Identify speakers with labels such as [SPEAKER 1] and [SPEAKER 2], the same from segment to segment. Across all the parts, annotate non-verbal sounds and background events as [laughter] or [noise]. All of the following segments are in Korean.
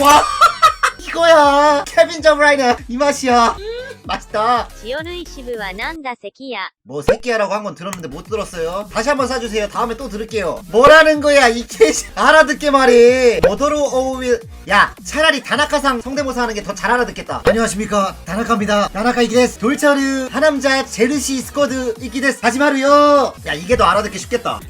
[SPEAKER 1] 와 [laughs] 이거야 케빈 저브라이너 이 맛이야 맛있다
[SPEAKER 2] 塩類支部はなんだ関や。
[SPEAKER 1] 뭐 새끼야라고 한 건 들었는데 못 들었어요 다시 한번 사주세요 다음에 또 들을게요 뭐라는 거야 이 개시 알아듣게 말해 오도로 오우윌 야 차라리 다나카상 성대모사 하는 게 더 잘 알아듣겠다 안녕하십니까 다나카입니다 다나카 이기데스 돌차르 하남자 제르시 스쿼드 이기데스 하지마루요 야 이게 더 알아듣기 쉽겠다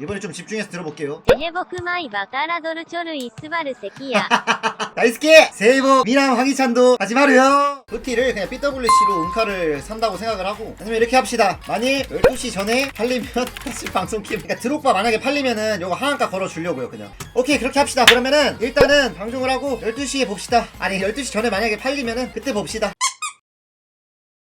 [SPEAKER 1] 이번에 좀 집중해서 들어볼게요.
[SPEAKER 2] 대제복마이 바카라도르 초르 이스바르 세키야. [laughs]
[SPEAKER 1] 나이스키! 새해 복 미남 황희찬도 하지 마루요! 부티를 그냥 BWC로 은카를 산다고 생각을 하고 아니면 이렇게 합시다. 만일 12시 전에 팔리면 [laughs] 다시 방송 키면 그러니까 드록바 만약에 팔리면은 요거 하한가 걸어주려고요 그냥. 오케이 그렇게 합시다. 그러면은 일단은 방송을 하고 12시에 봅시다. 아니 12시 전에 만약에 팔리면은 그때 봅시다.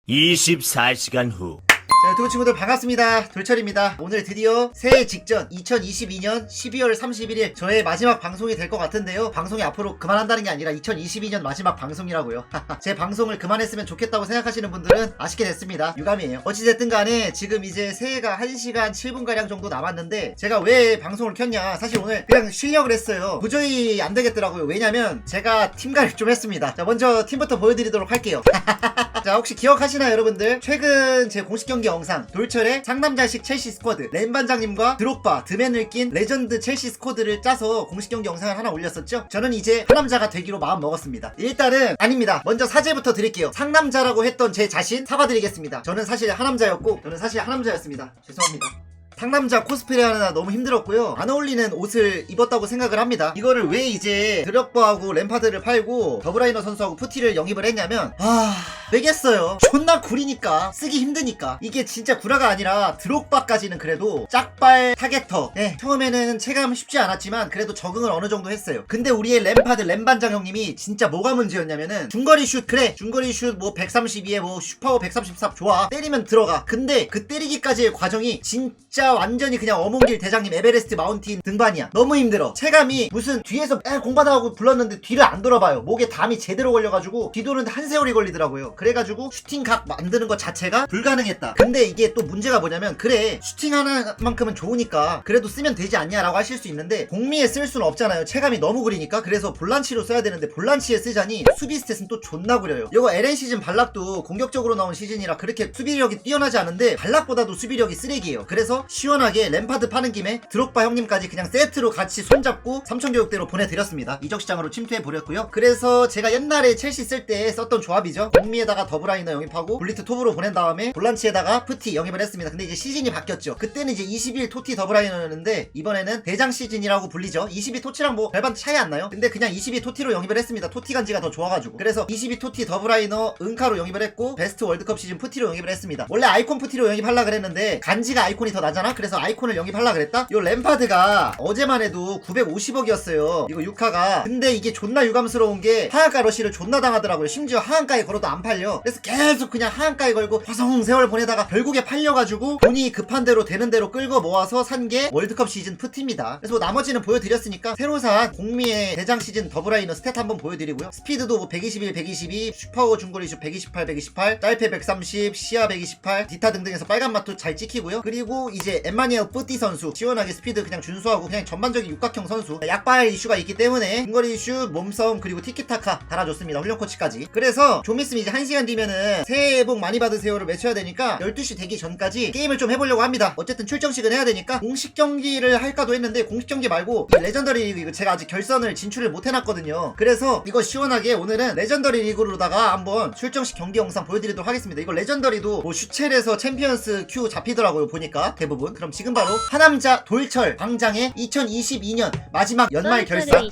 [SPEAKER 3] 24시간 후
[SPEAKER 1] 자, 유튜브 친구들 반갑습니다. 돌철입니다. 오늘 드디어 새해 직전 2022년 12월 31일 저의 마지막 방송이 될 것 같은데요. 방송이 앞으로 그만한다는 게 아니라 2022년 마지막 방송이라고요. [laughs] 제 방송을 그만했으면 좋겠다고 생각하시는 분들은 아쉽게 됐습니다. 유감이에요. 어찌됐든 간에 지금 이제 새해가 1시간 7분가량 정도 남았는데 제가 왜 방송을 켰냐. 사실 오늘 그냥 쉬려고 했어요. 도저히 안 되겠더라고요. 왜냐면 제가 팀가입 좀 했습니다. 자, 먼저 팀부터 보여드리도록 할게요. [laughs] 자 혹시 기억하시나요 여러분들? 최근 제 공식 경기 영상 돌철의 상남자식 첼시 스쿼드. 렌 반장님과 드록바 드맨을 낀 레전드 첼시 스쿼드를 짜서 공식 경기 영상을 하나 올렸었죠? 저는 이제 하남자가 되기로 마음 먹었습니다. 일단은 아닙니다. 먼저 사죄부터 드릴게요. 상남자라고 했던 제 자신 사과드리겠습니다. 저는 사실 하남자였고 저는 사실 하남자였습니다. 죄송합니다 상남자 코스프레 하느라 너무 힘들었고요. 안 어울리는 옷을 입었다고 생각을 합니다. 이거를 왜 이제 드럭버하고 램파드를 팔고 더브라이너 선수하고 푸티를 영입을 했냐면 아... 왜겠어요. 존나 구리니까 쓰기 힘드니까 이게 진짜 구라가 아니라 드록바까지는 그래도 짝발 타겟터 네, 처음에는 체감 쉽지 않았지만 그래도 적응을 어느 정도 했어요. 근데 우리의 램파드 램반장 형님이 진짜 뭐가 문제였냐면은 중거리 슛 그래 중거리 슛 뭐 132에 뭐 슈퍼 134 좋아 때리면 들어가 근데 그 때리기까지의 과정이 진짜 완전히 그냥 어몽길 대장님 에베레스트 마운틴 등반이야. 너무 힘들어. 체감이 무슨 뒤에서 에 공받아하고 불렀는데 뒤를 안 돌아봐요. 목에 담이 제대로 걸려가지고 뒤도는데 한 세월이 걸리더라고요. 그래가지고 슈팅 각 만드는 것 자체가 불가능했다. 근데 이게 또 문제가 뭐냐면 그래 슈팅 하나만큼은 좋으니까 그래도 쓰면 되지 않냐라고 하실 수 있는데 공미에 쓸 수는 없잖아요. 체감이 너무 구리니까. 그래서 볼란치로 써야 되는데 볼란치에 쓰자니 수비 스탯은 또 존나 구려요. 이거 LN 시즌 발락도 공격적으로 나온 시즌이라 그렇게 수비력이 뛰어나지 않은데 발락보다도 수비력이 쓰레기예요. 그래서 시원하게 램파드 파는 김에 드록바 형님까지 그냥 세트로 같이 손잡고 삼천교육대로 보내드렸습니다. 이적시장으로 침투해 버렸고요. 그래서 제가 옛날에 첼시 쓸 때 썼던 조합이죠. 공미에다가 더브라이너 영입하고 블리트 톱으로 보낸 다음에 볼란치에다가 푸티 영입을 했습니다. 근데 이제 시즌이 바뀌었죠. 그때는 이제 21 토티 더브라이너였는데 이번에는 대장 시즌이라고 불리죠. 22 토치랑 뭐 별반 차이 안 나요. 근데 그냥 22 토티로 영입을 했습니다. 토티 간지가 더 좋아가지고. 그래서 22 토티 더브라이너 은카로 영입을 했고 베스트 월드컵 시즌 푸티로 영입을 했습니다. 원래 아이콘 푸티로 영입하려 그랬는데 간지가 아이콘이 더 나잖아 그래서 아이콘을 영입하려 그랬다? 요 램파드가 어제만 해도 950억이었어요. 이거 6화가. 근데 이게 존나 유감스러운 게 하한가 러시를 존나 당하더라고요. 심지어 하한가에 걸어도 안 팔려. 그래서 계속 그냥 하한가에 걸고 화성 세월 보내다가 결국에 팔려가지고 돈이 급한 대로 되는 대로 끌고 모아서 산 게 월드컵 시즌 푸티입니다. 그래서 뭐 나머지는 보여드렸으니까 새로 산 공미의 대장 시즌 더블라이너 스탯 한번 보여드리고요. 스피드도 뭐 121, 122 슈퍼워 중거리 슛 128, 128 짧페 130 시야 128 디타 등등에서 빨간 맛도 잘 찍히고요. 그리고 이제 엠마니엘 뿌띠 선수. 시원하게 스피드 그냥 준수하고 그냥 전반적인 육각형 선수. 약발 이슈가 있기 때문에 중거리 슛 몸싸움 그리고 티키타카 달아줬습니다. 훈련 코치까지. 그래서 좀 있으면 이제 1시간 뒤면은 새해 복 많이 받으세요를 외쳐야 되니까 12시 되기 전까지 게임을 좀 해보려고 합니다. 어쨌든 출정식은 해야 되니까 공식 경기를 할까도 했는데 공식 경기 말고 이 레전더리 리그 이거 제가 아직 결선을 진출을 못 해놨거든요. 그래서 이거 시원하게 오늘은 레전더리 리그로다가 한번 출정식 경기 영상 보여드리도록 하겠습니다. 이거 레전더리도 뭐 슈첼에서 챔피언스 큐 잡히더라고요 보니까 대부분 여러분 그럼 지금 바로 하남자 돌철 광장의 2022년 마지막 연말 결산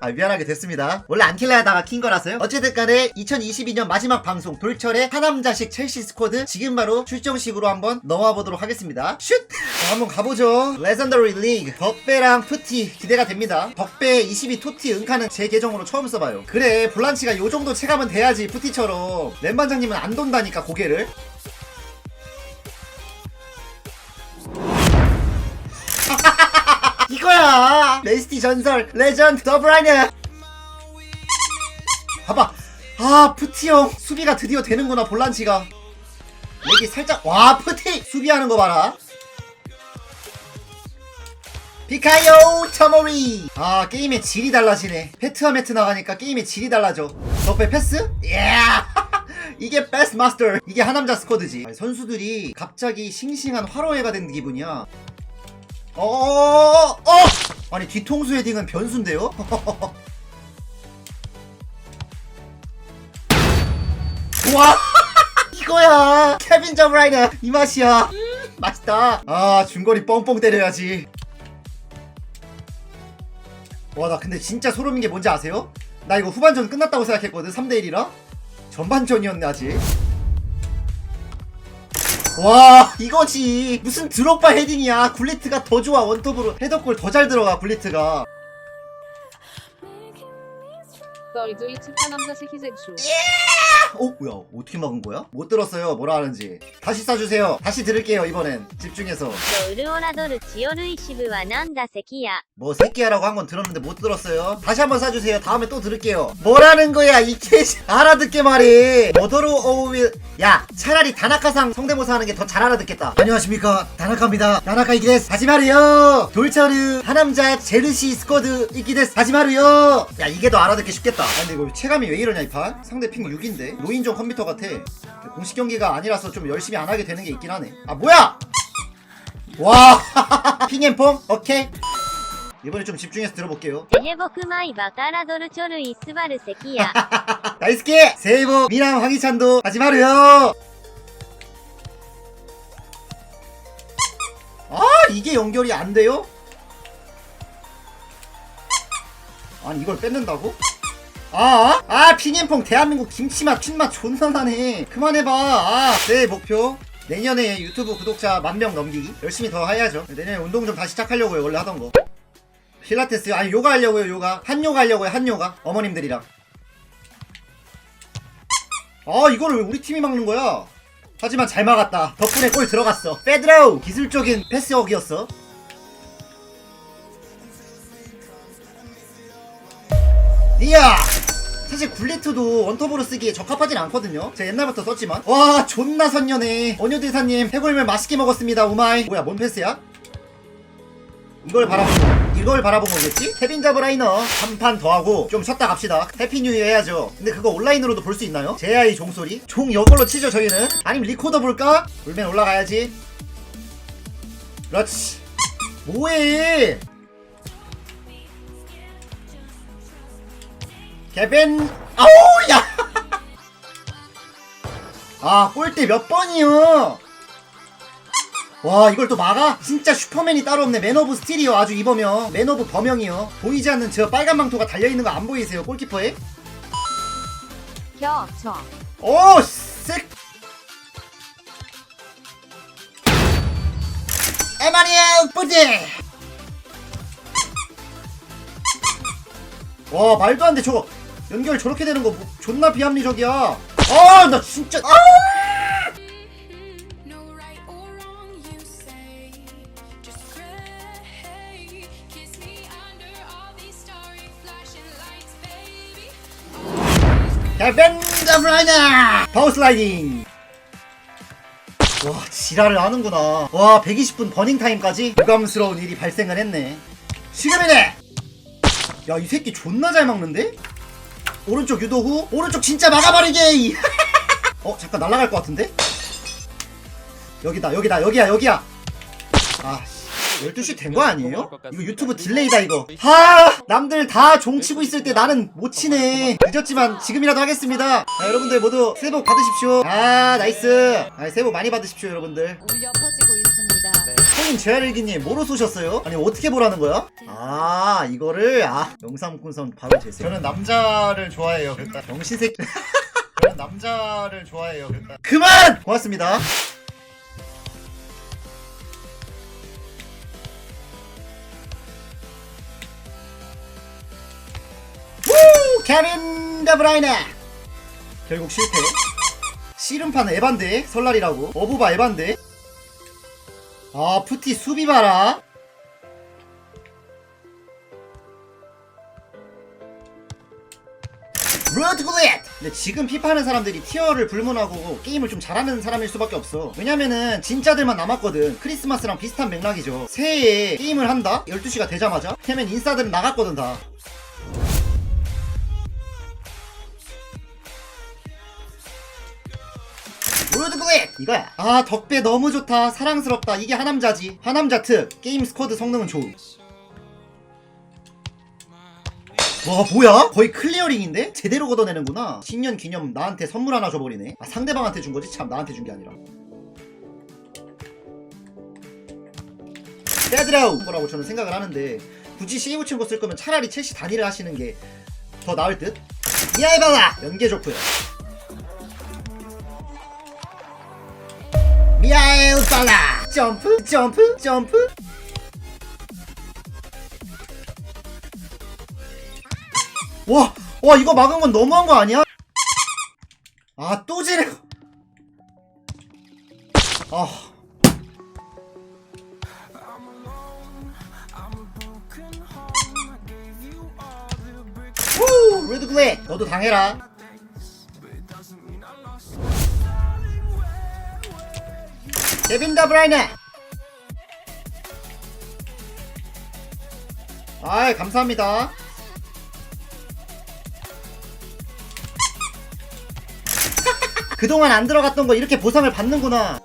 [SPEAKER 1] 아 미안하게 됐습니다. 원래 안 킬라 하다가 킨 거라서요. 어쨌든 간에 2022년 마지막 방송 돌철의 하남자식 첼시 스쿼드 지금 바로 출정식으로 한번 넘어와 보도록 하겠습니다. 슛! 자, 한번 가보죠. 레전더리 리그 덕배랑 푸티 기대가 됩니다. 덕배 22 토티 응카는 제 계정으로 처음 써봐요. 그래 볼란치가 요정도 체감은 돼야지 푸티처럼. 램반장님은 안 돈다니까 고개를. [laughs] 이거야. 레스티 전설 레전드 더브라이너. 봐봐. 아 푸티 형 수비가 드디어 되는구나 볼란치가. 여기 살짝 와 푸티! 수비하는 거 봐라. 피카요 터머리. 아 게임의 질이 달라지네. 페트와 매트 나가니까 게임의 질이 달라져. 덕배 패스? 예 [laughs] 이게 베스트 마스터 이게 하남자 스쿼드지. 선수들이 갑자기 싱싱한 화로회가 된 기분이야 어어어어 어! 아니 뒤통수 헤딩은 변수인데요? [laughs] 와! [laughs] 이거야! 케빈 저브라이너 이 맛이야. 음, 맛있다. 아 중거리 뻥뻥 때려야지. 와 나 근데 진짜 소름인 게 뭔지 아세요? 나 이거 후반전 끝났다고 생각했거든 3대1이라. 전반전이었네 아직 와 이거지. 무슨 드롭바 헤딩이야. 굴리트가 더 좋아 원톱으로. 헤더골 더 잘 들어가 굴리트가.
[SPEAKER 3] Doğrucu YouTube'dan Hamza 8'e düşüyor.
[SPEAKER 1] 어? 뭐야 어떻게 막은 거야? 못 들었어요 뭐라 하는지 다시 쏴주세요 다시 들을게요 이번엔 집중해서
[SPEAKER 2] ウルオラドルチオ類支部はなんだ関や。
[SPEAKER 1] 뭐 새끼야라고 한 건 들었는데 못 들었어요 다시 한번 쏴주세요 다음에 또 들을게요 뭐라는 거야 이 개시 알아듣게 말해 머더로 오윌 야 차라리 다나카상 성대모사 하는 게 더 잘 알아듣겠다 안녕하십니까 다나카입니다 다나카 이기데스 하지마르요 돌차르 하남자 제르시 스쿼드 이기데스 하지마르요 야 이게 더 알아듣기 쉽겠다 아 근데 이거 체감이 왜 이러냐 이판 상대 핑 6인데 무인종 컴퓨터 같아. 공식 경기가 아니라서 좀 열심히 안 하게 되는 게 있긴 하네. 아 뭐야? 와 [laughs] 핑앤폼? 오케이. 이번에 좀 집중해서 들어볼게요. [laughs] 나이스키 세이브 미남 황희찬도 하지 마요. 아 이게 연결이 안 돼요? 아니 이걸 뺏는다고? 아, 아, 핑앤퐁 대한민국 김치맛, 춘맛 존나 나네. 그만해봐. 아, 내 목표. 내년에 유튜브 구독자 만 명 넘기기. 열심히 더 해야죠. 내년에 운동 좀 다시 시작하려고요. 원래 하던 거. 필라테스요? 아니, 요가 하려고요, 요가. 한 요가 하려고요, 한 요가. 어머님들이랑. 아 이거를 왜 우리 팀이 막는 거야? 하지만 잘 막았다. 덕분에 골 들어갔어. 페드로우 기술적인 패스워크였어. 이야 사실 굴리트도 원톱으로 쓰기에 적합하진 않거든요. 제가 옛날부터 썼지만 와 존나 선녀네. 원효 대사님 해골물 맛있게 먹었습니다. 우마이. 뭐야 뭔 패스야? 이걸 바라보고 이걸 바라본 거겠지? 케빈 자브라이너 한 판 더 하고 좀 쉬었다 갑시다 해피 뉴 이어 해야죠 근데 그거 온라인으로도 볼 수 있나요? JI 종소리? 종 이걸로 치죠 저희는 아니면 리코더 볼까? 울면 올라가야지 그렇지 뭐해 케빈 아우 야 [laughs] 아, 골대 몇 번이요? 와, 이걸 또 막아? 진짜 슈퍼맨이 따로 없네. 맨 오브 스틸이요. 아주 이 범영. 맨 오브 범영이요. 보이지 않는 저 빨간 망토가 달려있는 거 안 보이세요? 골키퍼에?
[SPEAKER 3] 겨, 저.
[SPEAKER 1] 오, 색! 에마니엘 뿌지! 와, 말도 안 돼. 저거 연결 저렇게 되는 거 뭐, 존나 비합리적이야. 아, 나 진짜. 아! 케빈 더브라이너 파워 슬라이딩 와 지랄을 하는구나 와 120분 버닝 타임까지 유감스러운 일이 발생을 했네 지금이네 야 이 새끼 존나 잘 막는데? 오른쪽 유도 후 오른쪽 진짜 막아버리게. 이. [laughs] 어 잠깐 날아갈 것 같은데? 여기다 여기다 여기야 여기야. 아 12시 된 거 아니에요? 이거 유튜브 딜레이다 이거. 하 남들 다 종치고 있을 때 나는 못 치네. 늦었지만 지금이라도 하겠습니다. 자, 여러분들 모두 새해 복 받으십시오. 아 나이스. 아, 새해 복 많이 받으십시오 여러분들 님 제아일기님 뭐로 쏘셨어요? 아니 어떻게 보라는 거야? 아 이거를 아 영상꾼선 바로 제세 저는 남자를 좋아해요 그랬다 병신새끼. [laughs] 저는 남자를 좋아해요 그랬다 그만! 고맙습니다. 우! 케빈 데브라이네! 결국 실패. 씨름판 에반데 설날이라고. 어부바 에반데 아 푸티 수비 봐라 로드 글릿! 근데 지금 피파 하는 사람들이 티어를 불문하고 게임을 좀 잘하는 사람일 수밖에 없어. 왜냐면은 진짜들만 남았거든. 크리스마스랑 비슷한 맥락이죠. 새해에 게임을 한다? 12시가 되자마자? 그러면 인싸들은 나갔거든 다. 글릿! 이거야. 아 덕배 너무 좋다. 사랑스럽다. 이게 하남자지. 하남자 특. 게임 스쿼드 성능은 좋음. 와 뭐야? 거의 클리어링인데? 제대로 걷어내는구나 신년 기념 나한테 선물 하나 줘버리네 아 상대방한테 준 거지? 참 나한테 준 게 아니라 빼드라우 거라고 저는 생각을 하는데 굳이 세이브 친구 쓸 거면 차라리 첼시 단일을 하시는 게 더 나을 듯? 미아이발라! 연계 좋고요 미아이발라! 점프 점프 점프 와, 와 이거 막은 건 너무한 거 아니야? 아, 또 지르. 아. 후, 레드 글레, 너도 당해라. 데빈 다브라이네. 아이, 감사합니다. [laughs] 그동안 안 들어갔던 거 이렇게 보상을 받는구나.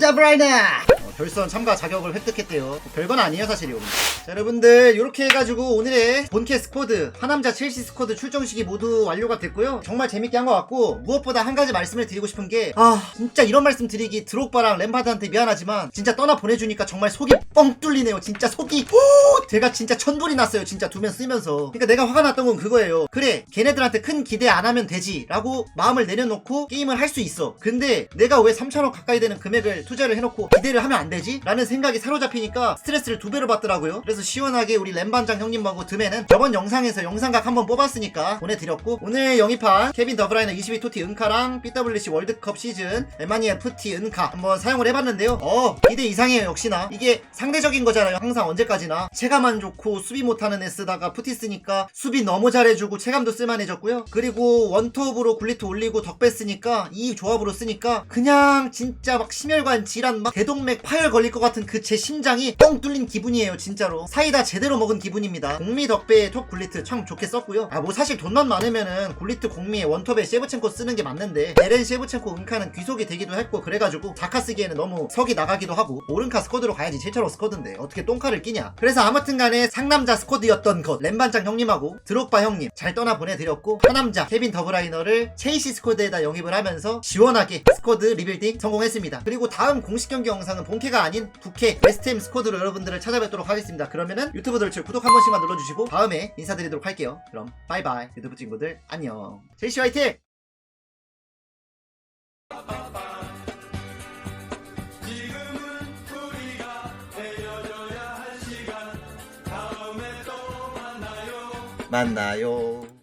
[SPEAKER 1] 자브라이나 어, 결선 참가 자격을 획득했대요. 뭐 별건 아니에요 사실 여러분. 자 여러분들 이렇게 해가지고 오늘의 본캐 스쿼드 하남자 첼시 스쿼드 출정식이 모두 완료가 됐고요. 정말 재밌게 한 것 같고 무엇보다 한 가지 말씀을 드리고 싶은 게 아 진짜 이런 말씀 드리기 드록바랑 램파드한테 미안하지만 진짜 떠나 보내주니까 정말 속이 뻥 뚫리네요. 진짜 속이 오 제가 진짜 천불이 났어요. 진짜 두면 쓰면서. 그러니까 내가 화가 났던 건 그거예요. 그래 걔네들한테 큰 기대 안 하면 되지라고 마음을 내려놓고 게임을 할 수 있어. 근데 내가 왜 3천원 가까이 되는 금액을 투자를 해놓고 기대를 하면 안 되지? 라는 생각이 사로잡히니까 스트레스를 두 배로 받더라고요. 그래서 시원하게 우리 램반장 형님하고 드매는 저번 영상에서 영상각 한번 뽑았으니까 보내드렸고 오늘 영입한 케빈 더브라이너 22 토티 은카랑 BWC 월드컵 시즌 에마니 FT 은카 한번 사용을 해봤는데요. 어 기대 이상해요 역시나 이게 상대적인 거잖아요. 항상 언제까지나 체감만 좋고 수비 못하는 애 쓰다가 푸티 쓰니까 수비 너무 잘해주고 체감도 쓸만해졌고요. 그리고 원톱으로 굴리트 올리고 덕배 쓰니까 이 조합으로 쓰니까 그냥 진짜 막 심혈관 질환 막 대동맥 파열 걸릴 것 같은 그 제 심장이 뻥 뚫린 기분이에요 진짜로. 사이다 제대로 먹은 기분입니다. 공미 덕배의 톱 굴리트 참 좋게 썼고요. 아 뭐 사실 돈만 많으면은 굴리트 공미에 원톱에 셰브첸코 쓰는 게 맞는데 에렌 셰브첸코 은카는 귀속이 되기도 했고 그래가지고 자카 쓰기에는 너무 석이 나가기도 하고 오른카 스쿼드로 가야지 7천원 스쿼드인데 어떻게 똥카를 끼냐. 그래서 아무튼간에 상남자 스쿼드였던 것 램반장 형님하고 드록바 형님 잘 떠나 보내드렸고 하남자 케빈 더브라이너를 체이시 스쿼드에다 영입을 하면서 시원하게 스쿼드 리빌딩 성공했습니다. 그리고 다음 공식 경기 영상은 본캐 가 아닌 부캐 웨스트햄 스쿼드로 여러분들을 찾아뵙도록 하겠습니다. 그러면은 유튜브 돌출 구독 한 번씩만 눌러주시고 다음에 인사드리도록 할게요. 그럼 바이바이 유튜브 친구들 안녕. 첼시 화이팅! 만나요